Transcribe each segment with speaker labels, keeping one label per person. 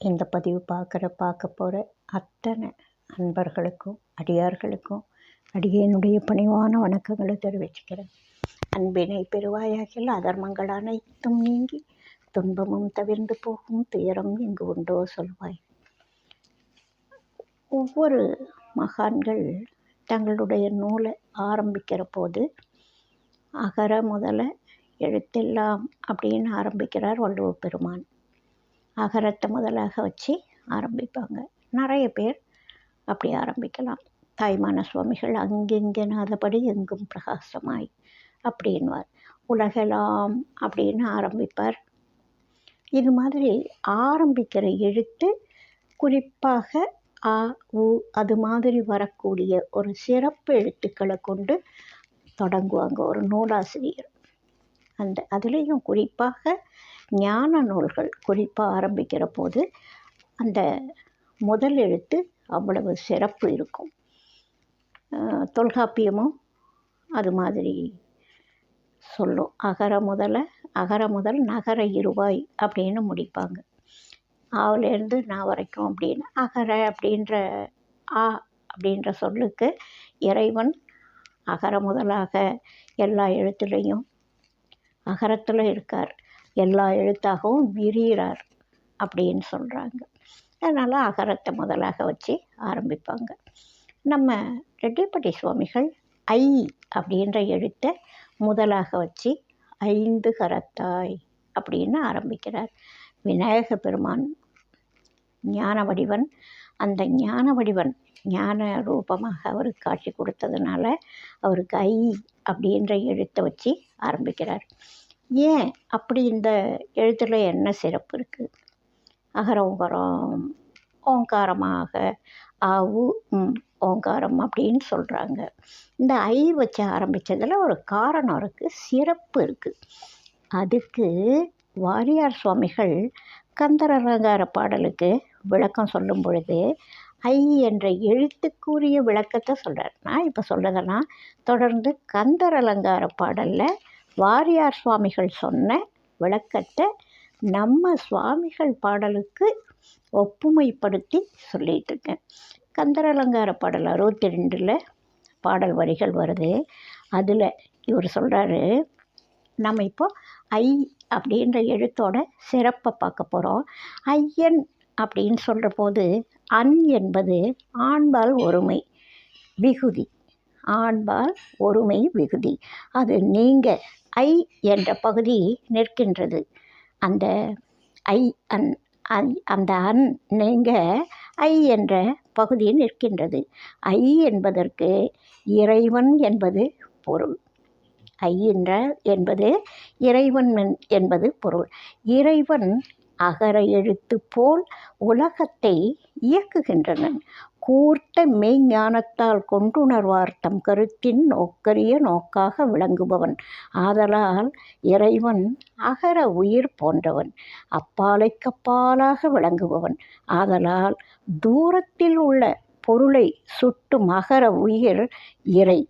Speaker 1: இந்த பதிவு பார்க்குற பார்க்க போகிற அத்தனை அன்பர்களுக்கும் அடியார்களுக்கும் அடியேனுடைய பணிவான வணக்கங்களை தெரிவிச்சுக்கிறேன். அன்பினை பெருவாயாகில் அதர்மங்கள் அனைத்தும் நீங்கி துன்பமும் தவிர்ந்து போகும் துயரம் இங்கு உண்டோ சொல்வாய். ஒவ்வொரு மகான்கள் தங்களுடைய நூலை ஆரம்பிக்கிற போது அகர முதல எழுத்தெல்லாம் அப்படின்னு ஆரம்பிக்கிறார் வள்ளுவ பெருமான். அகரத்தை முதலாக வச்சு ஆரம்பிப்பாங்க. நிறைய பேர் அப்படி ஆரம்பிக்கலாம். தாய்மான சுவாமிகள் அங்கெங்கெனாதபடி எங்கும் பிரகாசமாய் அப்படின்வார் உலகெல்லாம் அப்படின்னு ஆரம்பிப்பார். இது மாதிரி ஆரம்பிக்கிற எழுத்து குறிப்பாக ஆ உ அது மாதிரி வரக்கூடிய ஒரு சிறப்பு எழுத்துக்களை கொண்டு தொடங்குவாங்க ஒரு நூலாசிரியர். அந்த அதுலேயும் குறிப்பாக ஞான நூல்கள் குறிப்பாக ஆரம்பிக்கிற போது அந்த முதல் எழுத்து அவ்வளவு சிறப்பு இருக்கும். தொல்காப்பியமும் அது மாதிரி சொல்லும். அகர முதல அகர முதல் நகர இருவாய் அப்படின்னு முடிப்பாங்க. ஆவிலேருந்து நான் வரைக்கும் அப்படின்னு அகர அப்படின்ற ஆ அப்படின்ற சொல்லுக்கு இறைவன் அகர முதலாக எல்லா எழுத்துலேயும் அகரத்தில் இருக்கார். எல்லா எழுத்தாகவும் விரிகிறார் அப்படின்னு சொல்கிறாங்க அதனால் அகரத்தை முதலாக வச்சு ஆரம்பிப்பாங்க. நம்ம ரெட்டிப்பட்டி சுவாமிகள் ஐ அப்படின்ற எழுத்தை முதலாக வச்சு ஐந்து கரத்தாய் அப்படின்னு ஆரம்பிக்கிறார். விநாயக பெருமான் ஞான வடிவன் அந்த ஞான வடிவன் ஞான ரூபமாக அவருக்கு காட்சி கொடுத்ததுனால அவருக்கு ஐ அப்படின்ற எழுத்தை வச்சு ஆரம்பிக்கிறார். ஏன் அப்படி இந்த எழுத்தில் என்ன சிறப்பு இருக்குது அகர உகரம் ஓங்காரமாக ஆவு ஓங்காரம் அப்படின்னு சொல்கிறாங்க இந்த ஐ வச்சு ஆரம்பித்ததில் ஒரு காரணம் இருக்குது சிறப்பு இருக்குது அதுக்கு வாரியார் சுவாமிகள் கந்தர் அலங்கார பாடலுக்கு விளக்கம் சொல்லும் பொழுது ஐ என்ற எழுத்துக்குரிய விளக்கத்தை சொல்கிறார் நான் இப்போ சொல்கிறதெல்லாம் தொடர்ந்து கந்தர் அலங்கார பாடலில் வாரியார் சுவாமிகள் சொன்ன விளக்கத்தை நம்ம சுவாமிகள் பாடலுக்கு ஒப்புமைப்படுத்தி சொல்லிகிட்டு இருக்கேன். கந்தர் அலங்கார பாடல் அறுபத்தி ரெண்டில் பாடல் வரிகள் வருது. அதில் இவர் சொல்கிறாரு நம்ம இப்போ ஐ அப்படின்ற எழுத்தோட சிறப்பை பார்க்க போகிறோம் ஐயன் அப்படின்னு சொல்கிற போது அன் என்பது ஆண்பால் ஒருமை விகுதி. ஆண்பால் ஒருமை விகுதி. அது நீங்கள் ஐ என்ற பகுதி நிற்கின்றது. அந்த ஐ அன் அந்த அன் நீங்க ஐ என்ற பகுதி நிற்கின்றது. ஐ என்பதற்கு இறைவன் என்பது பொருள். ஐ என்ற என்பது இறைவன் என்பது பொருள். இறைவன் அகர எழுத்து போல் உலகத்தை இயக்குகின்றன கூர்த்த மெய்ஞானத்தால் கொண்டுணர்வார் தம் கருத்தின் நோக்கரிய நோக்காக விளங்குபவன். ஆதலால் இறைவன் அகர உயிர் போன்றவன். அப்பாலைக்கப்பாலாக விளங்குபவன். ஆதலால் தூரத்தில் உள்ள பொருளை சுட்டும் அகர உயிர் இறை.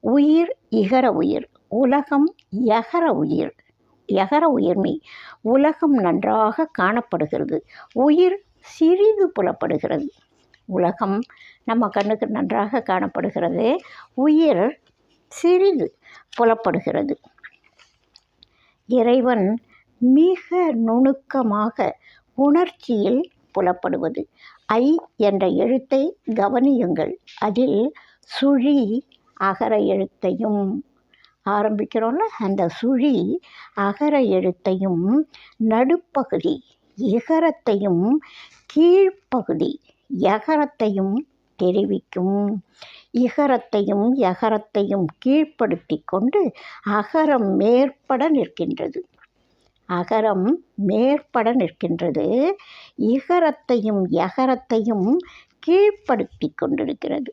Speaker 1: உயிர் இகர உயிர். உலகம் யகர உயிர். எகர உயிர்மை உலகம் நன்றாக காணப்படுகிறது. உயிர் சிறிது புலப்படுகிறது. உலகம் நம்ம கண்ணுக்கு நன்றாக காணப்படுகிறது. உயிர் சிறிது புலப்படுகிறது. இறைவன் மிக நுணுக்கமாக உணர்ச்சியில் புலப்படுவது. ஐ என்ற எழுத்தை கவனியுங்கள். அதில் சுழி அகர எழுத்தையும் ஆரம்பிக்கிறோம்ல. அந்த சுழி அகர எழுத்தையும் நடுப்பகுதி இகரத்தையும் கீழ்ப்பகுதி யகரத்தையும் தெரிவிக்கும். இகரத்தையும் எகரத்தையும் கீழ்ப்படுத்தி கொண்டு அகரம் மேற்பட நிற்கின்றது. அகரம் மேற்பட நிற்கின்றது. இகரத்தையும் எகரத்தையும் கீழ்ப்படுத்தி கொண்டிருக்கிறது.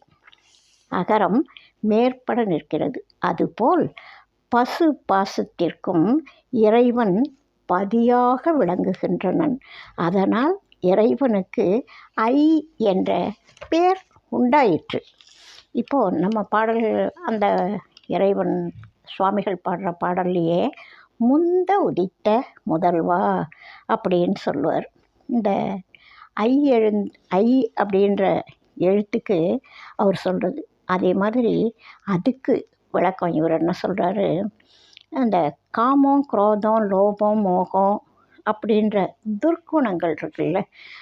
Speaker 1: அகரம் மேற்பட நிற்கிறது. அதுபோல் பசு பாசத்திற்கும் இறைவன் பதியாக விளங்குகின்றனன். அதனால் இறைவனுக்கு ஐ என்ற பேர் உண்டாயிற்று. இப்போது நம்ம பாடல்கள் அந்த இறைவன் சுவாமிகள் பாடுற பாடல்லையே முந்த உதித்த முதல்வா அப்படின்னு சொல்லுவார். இந்த ஐ எழுந் ஐ அப்படின்ற எழுத்துக்கு அவர் சொல்கிறது அதே மாதிரி அதுக்கு விளக்கம் இவர் என்ன சொல்கிறாரு அந்த காமம் குரோதம் லோபம் மோகம் அப்படின்ற துர்க்குணங்கள் இருக்குல்ல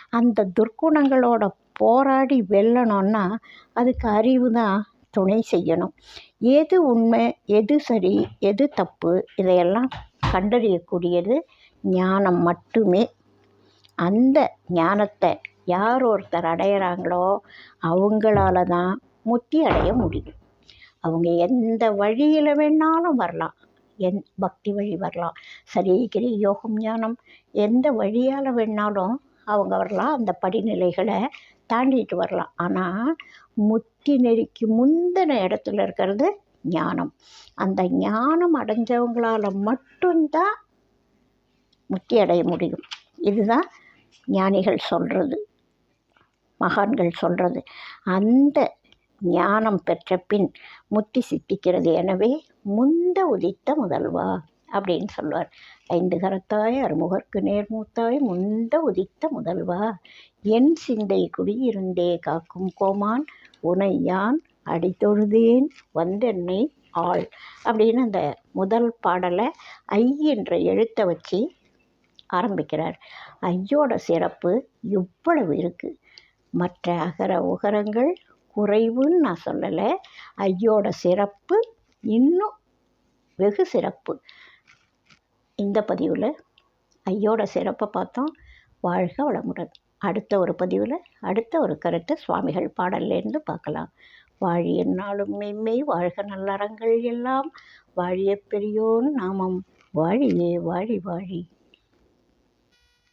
Speaker 1: அந்த துர்க்குணங்களோட போராடி வெல்லணும்னா அதுக்கு அறிவு தான் துணை செய்யணும். எது உண்மை எது சரி எது தப்பு இதையெல்லாம் கண்டறியக்கூடியது ஞானம் மட்டுமே. அந்த ஞானத்தை யார் ஒருத்தர் அடையிறாங்களோ அவங்களால தான் முத்தி அடைய முடியும். அவங்க எந்த வழியில் வேணாலும் வரலாம். என் பக்தி வழி வரலாம். சரீகிரி யோகம் ஞானம் எந்த வழியால் வேணாலும் அவங்க வரலாம். அந்த படிநிலைகளை தாண்டிட்டு வரலாம். ஆனால் முத்தி நெறிக்கு முந்தின இடத்துல இருக்கிறது ஞானம். அந்த ஞானம் அடைஞ்சவங்களால மட்டும்தான் முத்தி அடைய முடியும். இதுதான் ஞானிகள் சொல்கிறது மகான்கள் சொல்கிறது அந்த ஞானம் பெற்ற பின் முத்தி சித்திக்கிறது எனவே முந்த உதித்த முதல்வா அப்படின்னு சொல்லுவார் ஐந்து கரத்தாய் அருமுகற்கு நேர்மூத்தாய் முந்த உதித்த முதல்வா. என் சிந்தை குடியிருந்தே காக்கும் கோமான் உனை யான் அடித்தொழுதேன் வந்தென்னை ஆள் அப்படின்னு அந்த முதல் பாடலை ஐ என்ற எழுத்தை வச்சு ஆரம்பிக்கிறார். ஐயோட சிறப்பு இவ்வளவு இருக்குது மற்ற அகர உகரங்கள் குறைவுன்னு நான் சொல்லலை. ஐயோட சிறப்பு இன்னும் வெகு சிறப்பு. இந்த பதிவில் ஐயோட சிறப்பை பார்த்தோம். வாழ்க வளமுடன். அடுத்த ஒரு பதிவில் அடுத்த ஒரு கருத்தை சுவாமிகள் பாடல்லேருந்து பார்க்கலாம். வாழிய நாளும் மெய்மை வாழ்க நல்லறங்கள் எல்லாம். வாழிய பெரியோன் நாமம். வாழியே வாழி வாழி.